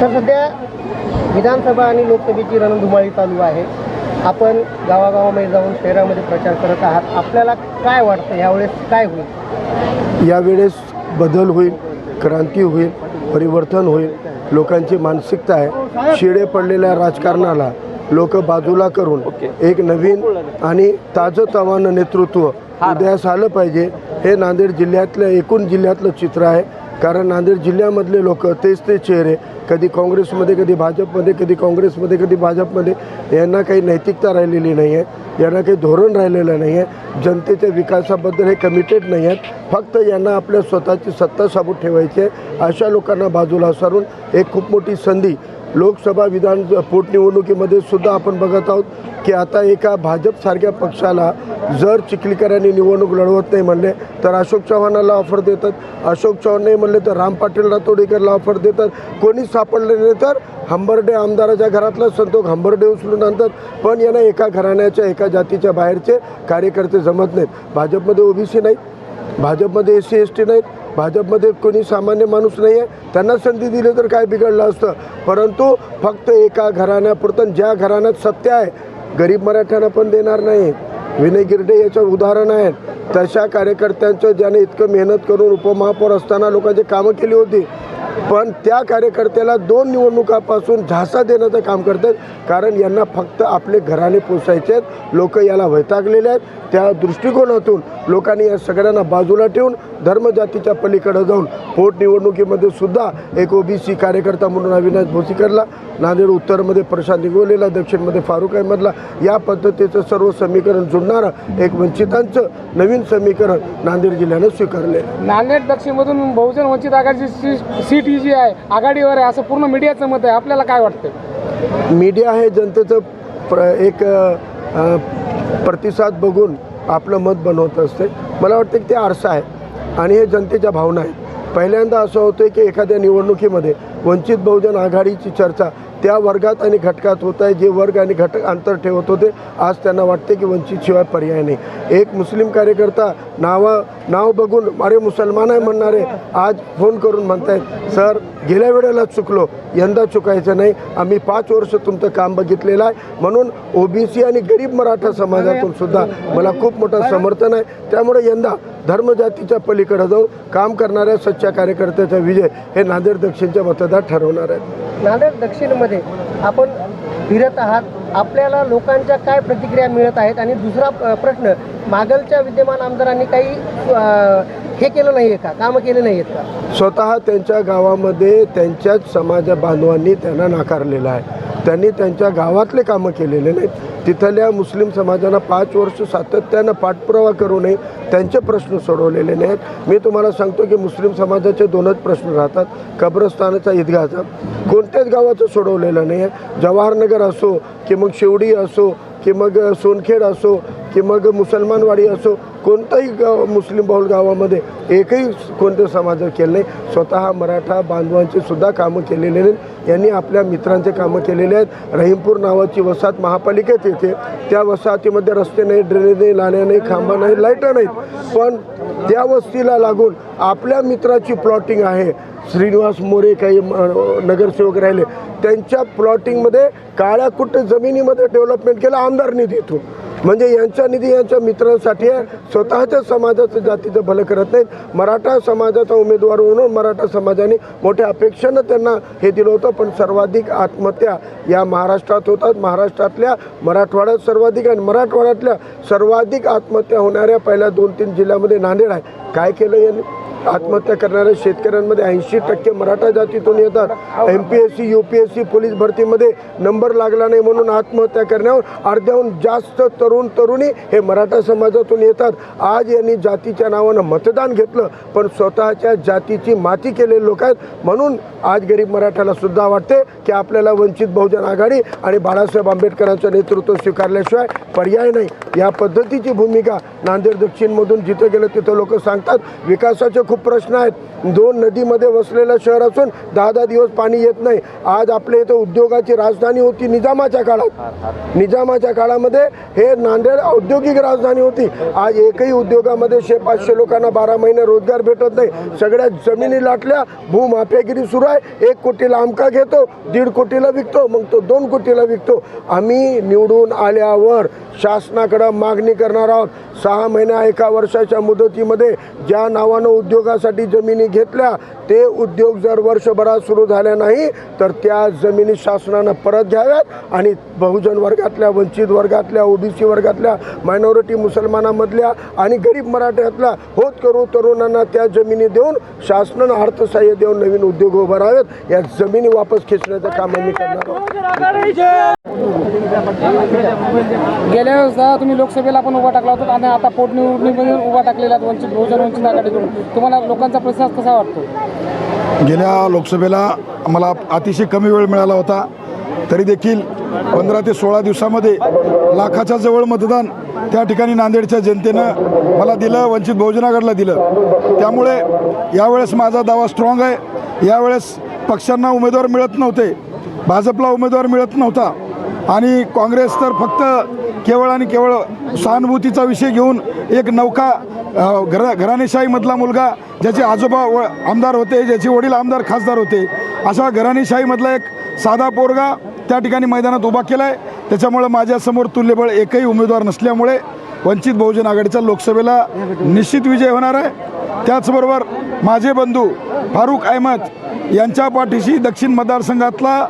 तर सध्या विधानसभा आणि लोकसभेची रणधुमाळी चालू आहे. आपण गावागावामध्ये जाऊन शहरामध्ये प्रचार करत आहात. आपल्याला काय वाटतं? यावेळेस काय होईल? यावेळेस बदल होईल क्रांती होईल परिवर्तन होईल. लोकांची मानसिकता आहे. शिडे पडलेल्या राजकारणाला लोक बाजूला करून एक नवीन आणि ताजंतवानं नेतृत्व उदयास आलं पाहिजे. हे नांदेड जिल्ह्यातलं एकूण जिल्ह्यातलं चित्र आहे. कारण नांदेड जिल्ह्यामधले लोक तेच ते चेहरे कधी काँग्रेसमध्ये कधी भाजपमध्ये कधी काँग्रेसमध्ये कधी भाजपमध्ये यांना काही नैतिकता राहिलेली नाही आहे यांना काही धोरण राहिलेलं नाही आहे जनतेच्या विकासाबद्दल हे कमिटेड नाही आहेत फक्त यांना आपल्या स्वतःची सत्ता साबूत ठेवायची आहे. अशा लोकांना बाजूला सारून एक खूप मोठी संधी लोकसभा विधान पोटनिवडणुकीमध्ये सुद्धा आपण बघत आहोत की आता एका भाजपसारख्या पक्षाला जर चिखलीकरांनी निवडणूक लढवत नाही म्हणले तर अशोक चव्हाणाला ऑफर देतात. अशोक चव्हाण नाही म्हणले तर राम पाटील रातोडेकरला ऑफर देतात. कोणीच सापडले नाही तर हंबर्डे आमदाराच्या घरातला संतोष हंबर्डे उचलून आणतात. पण यांना एका घराण्याच्या एका जातीच्या बाहेरचे कार्यकर्ते जमत नाहीत. भाजपमध्ये ओबीसी नाहीत. भाजपमध्ये एस सी एस टी नाहीत. भाजपमध्ये कोणी सामान्य माणूस नाही आहे त्यांना संधी दिली तर काय बिघडलं असतं? परंतु फक्त एका घराण्यापुरतं ज्या घराण्यात सत्य आहे गरीब मराठ्यांना पण देणार नाही. विनय गिरडे याचं उदाहरण आहे तशा कार्यकर्त्यांचं ज्याने इतकं मेहनत करून उपमहापौर असताना लोकांची कामं केली होती पण त्या कार्यकर्त्याला दोन निवडणुकापासून झासा देण्याचं काम करतात. कारण यांना फक्त आपले घराणे पोसायचे आहेत. लोक याला वैतागलेले आहेत. त्या दृष्टिकोनातून लोकांनी या सगळ्यांना बाजूला ठेवून धर्मजातीच्या पलीकडे जाऊन पोटनिवडणुकीमध्ये सुद्धा एक ओबीसी कार्यकर्ता म्हणून अविनाश भोसीकरला नांदेड उत्तरमध्ये प्रशांत निगोलेला दक्षिणमध्ये फारुख अहमदला या पद्धतीचं सर्व समीकरण जुळणारं एक वंचितांचं नवीन समीकरण नांदेड जिल्ह्यानं स्वीकारले नांदेड दक्षिणमधून बहुजन वंचित आघाडीची सी- सीट ही जी आहे आघाडीवर आहे असं पूर्ण मीडियाचं मत आहे. आपल्याला काय वाटतं मीडिया हे जनतेचं प्र एक प्रतिसाद बघून आपलं मत बनवत असते. मला वाटतं की ते आरसा आहे. आणि हे जनतेच्या भावना आहेत. पहिल्यांदा असं होतं की एखाद्या निवडणुकीमध्ये वंचित बहुजन आघाडीची चर्चा त्या वर्गात आणि घटकात होत आहे जे वर्ग आणि घटक अंतर ठेवत होते आज त्यांना वाटते की वंचित शिवाय पर्याय नाही. एक मुस्लिम कार्यकर्ता नावा नाव बघून अरे मुसलमान आहे म्हणणारे आज फोन करून म्हणतायत सर गेल्या वेळेला चुकलो यंदा चुकायचं नाही. आम्ही पाच वर्ष तुमचं काम बघितलेलं आहे. म्हणून ओबीसी आणि गरीब मराठा समाजातून सुद्धा मला खूप मोठं समर्थन आहे. त्यामुळे यंदा धर्मजातीच्या पलीकडे जाऊन काम करणाऱ्या सच्च्या कार्यकर्त्याचा विजय हे नांदेड दक्षिणच्या मतदार ठरवणार आहेत. नांदेड दक्षिणमध्ये आपण फिरत आहात. आपल्याला लोकांच्या काय प्रतिक्रिया मिळत आहेत? आणि दुसरा प्रश्न मागलच्या विद्यमान आमदारांनी काही हे केलं नाही आहे का? कामं केले नाही आहेत का? स्वतः त्यांच्या गावामध्ये त्यांच्याच समाज बांधवांनी त्यांना नाकारलेलं आहे. त्यांनी त्यांच्या गावातले कामं केलेले नाहीत. तिथल्या मुस्लिम समाजाला पाच वर्ष सातत्यानं पाठपुरावा करू नये त्यांचे प्रश्न सोडवलेले नाहीत. मी तुम्हाला सांगतो की मुस्लिम समाजाचे दोनच प्रश्न राहतात. कब्रस्तानाचा ईदगाचा कोणत्याच गावाचं सोडवलेलं नाही आहे जवाहरनगर असो की मग शिवडी असो की मग सोनखेड असो की मग मुसलमानवाडी असो कोणताही गाव मुस्लिम बहुल गावामध्ये एकही कोणतं समाज केलं नाही. स्वतः मराठा बांधवांची सुद्धा कामं केलेले नाहीत. यांनी आपल्या मित्रांचे कामं केलेले आहेत. रहीमपूर नावाची वसाहत महापालिकेत येते. त्या वसाहतीमध्ये रस्ते नाही ड्रेनेज नाही नाल्या नाही खांबा नाही लाईटं नाहीत. पण त्या वस्तीला लागून आपल्या मित्राची प्लॉटिंग आहे. श्रीनिवास मोरे काही नगरसेवक राहिले. त्यांच्या प्लॉटिंगमध्ये काळ्या कुट्ट जमिनीमध्ये डेव्हलपमेंट केलं आमदार निधीतून. म्हणजे यांचा निधी यांच्या मित्रांसाठी आहे. स्वतःच्या समाजाचं जातीचं भलं करत नाहीत. मराठा समाजाचा उमेदवार म्हणून मराठा समाजाने मोठ्या अपेक्षेनं त्यांना हे दिलं होतं. पण सर्वाधिक आत्महत्या या महाराष्ट्रात होतात. महाराष्ट्रातल्या मराठवाड्यात सर्वाधिक आणि मराठवाड्यातल्या सर्वाधिक आत्महत्या होणाऱ्या पहिल्या दोन तीन जिल्ह्यामध्ये नांदेड आहे. काय केलं यांनी? आत्महत्या करणाऱ्या शेतकऱ्यांमध्ये ऐंशी टक्के मराठा जातीतून येतात. M P S C U P S C police भरतीमध्ये नंबर लागला नाही म्हणून आत्महत्या करण्यावर अर्ध्याहून जास्त तरुण तरुणी हे मराठा समाजातून येतात. आज यांनी जातीच्या नावानं मतदान घेतलं पण स्वतःच्या जातीची माती केलेले लोक आहेत म्हणून आज गरीब मराठ्याला सुद्धा वाटते की आपल्याला वंचित बहुजन आघाडी आणि बाळासाहेब आंबेडकरांचं नेतृत्व स्वीकारल्याशिवाय पर्याय नाही. या पद्धतीची भूमिका नांदेड दक्षिणमधून जिथं गेलं तिथं लोक सांगतात विकासाचे खूप प्रश्न आहेत. दोन नदीमध्ये वसलेलं शहर असून दहा दहा दिवस पाणी येत नाही. आज आपल्या इथं उद्योगाची राजधानी होती निजामाच्या काळात. निजामाच्या काळामध्ये हे नांदेड औद्योगिक राजधानी होती. आज एकही उद्योगामध्ये शे पाचशे लोकांना बारा महिने रोजगार भेटत नाही. सगळ्या जमिनी लाटल्या भूमाफियागिरी सुरू आहे. एक कोटीला आमका घेतो दीड कोटीला विकतो मग तो दोन कोटीला विकतो. आम्ही निवडून आल्यावर शासनाकडं मागणी करणार आहोत. सहा महिन्या एका वर्षाच्या मुदतीमध्ये ज्या नावानं उद्योग उद्योगासाठी जमिनी घेतल्या ते उद्योग जर वर्षभरात सुरू झाले नाही तर त्या जमिनी शासनानं परत घ्याव्यात आणि बहुजन वर्गातल्या वंचित वर्गातल्या ओबीसी वर्गातल्या मायनॉरिटी मुसलमानामधल्या आणि गरीब मराठ्यातल्या होत करू तरुणांना त्या जमिनी देऊन शासनानं अर्थसहाय्य देऊन नवीन उद्योग उभारावेत या जमिनी वापस खेचण्याचं काम आम्ही करणार आहोत. गेल्या वेळेस तुम्ही लोकसभेला पण उभा टाकला होता आणि आता पोटनिवडणुकीमध्ये उभा टाकलेला वंचित बहुजन वंचित आघाडीकडून. तुम्हाला लोकांचा प्रतिसाद कसा वाटतो? गेल्या लोकसभेला मला अतिशय कमी वेळ मिळाला होता. तरी देखील पंधरा ते सोळा दिवसामध्ये लाखाच्या जवळ मतदान त्या ठिकाणी नांदेडच्या जनतेनं मला दिलं वंचित बहुजन आघाडीला दिलं. त्यामुळे यावेळेस माझा दावा स्ट्रॉंग आहे. यावेळेस पक्षांना उमेदवार मिळत नव्हते. भाजपला उमेदवार मिळत नव्हता. आणि काँग्रेस तर फक्त केवळ आणि केवळ सहानुभूतीचा विषय घेऊन एक नौका घरा घराणेशाहीमधला मुलगा ज्याचे आजोबा व आमदार होते ज्याचे वडील आमदार खासदार होते अशा घराणेशाहीमधला एक साधा पोरगा त्या ठिकाणी मैदानात उभा केला आहे त्याच्यामुळं माझ्यासमोर तुल्यबळ एकही उमेदवार नसल्यामुळे वंचित बहुजन आघाडीचा लोकसभेला निश्चित विजय होणार आहे. त्याचबरोबर माझे बंधू फारूक अहमद यांच्या पाठीशी दक्षिण मतदारसंघातला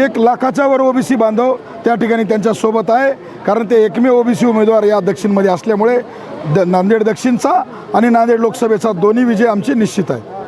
एक लाखाच्या वर ओबीसी बांधव त्या ठिकाणी त्यांच्यासोबत आहे. कारण ते एकमेव ओबीसी उमेदवार या दक्षिणमध्ये असल्यामुळे द नांदेड दक्षिणचा आणि नांदेड लोकसभेचा दोन्ही विजय आमचे निश्चित आहे